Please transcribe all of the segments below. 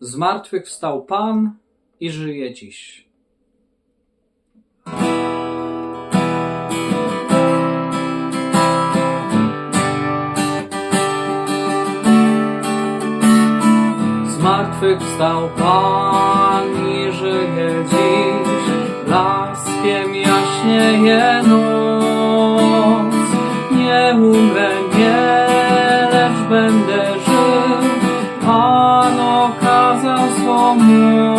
Zmartwychwstał Pan i żyje dziś. Zmartwychwstał Pan i żyje dziś, blaskiem jaśnieje noc. Okazał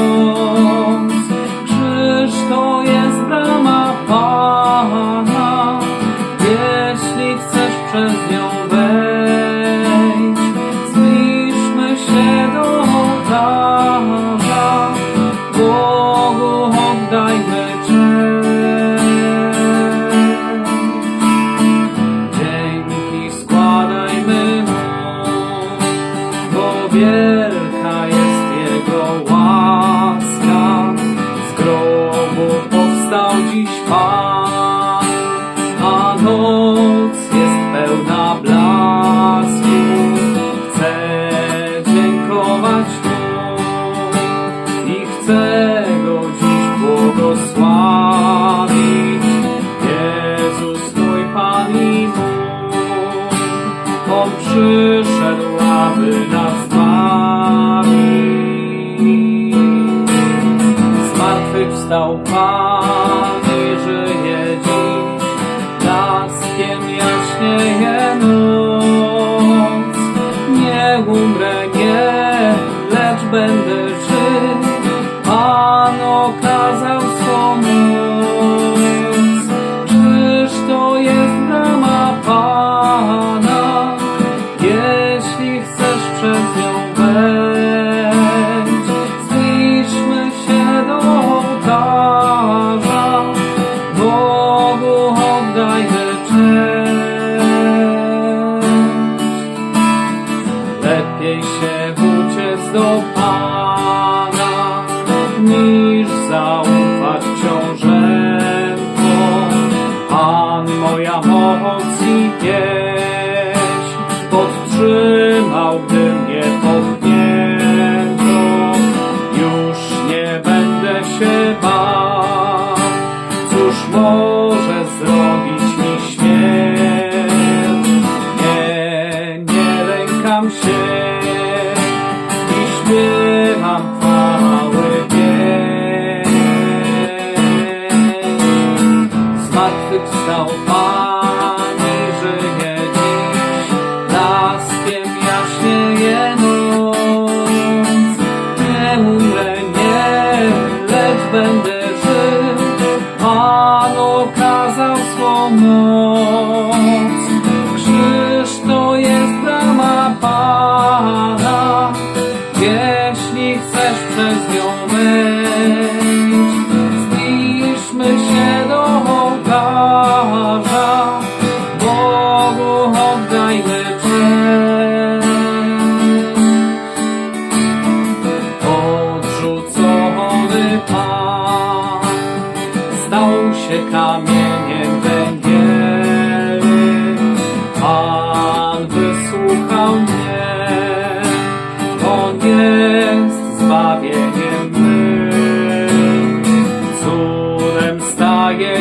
On przyszedł, aby nas zbawić. Pan i żyje dziś, blaskiem jaśnieje noc. Nie umrę, nie, lecz będę żył, Pan okazał uciec do Pana, niż zaufać książętom. Pan moja moc i pieśń podtrzymał, gdy mnie podnięto. Już nie będę się bał, cóż może zrobić Pan okazał swą moc. Krzyż to jest brama Pana, jeśli chcesz przez nią wejść,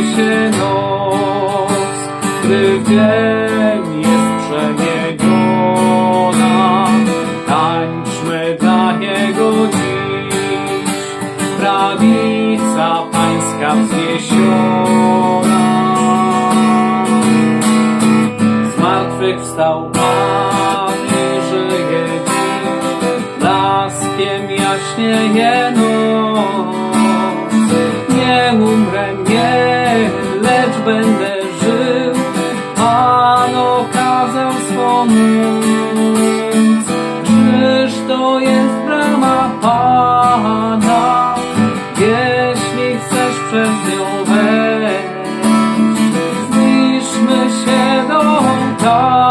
się noc, gdy dzień jest przemieniona. Tańczmy dla Niego dziś, prawica Pańska wzniesiona. Zmartwychwstał Pan i żyje dziś, blaskiem jaśnieje to jest brama Pana, jeśli chcesz przez nią wejść. Zbliżmy się do ołtarza,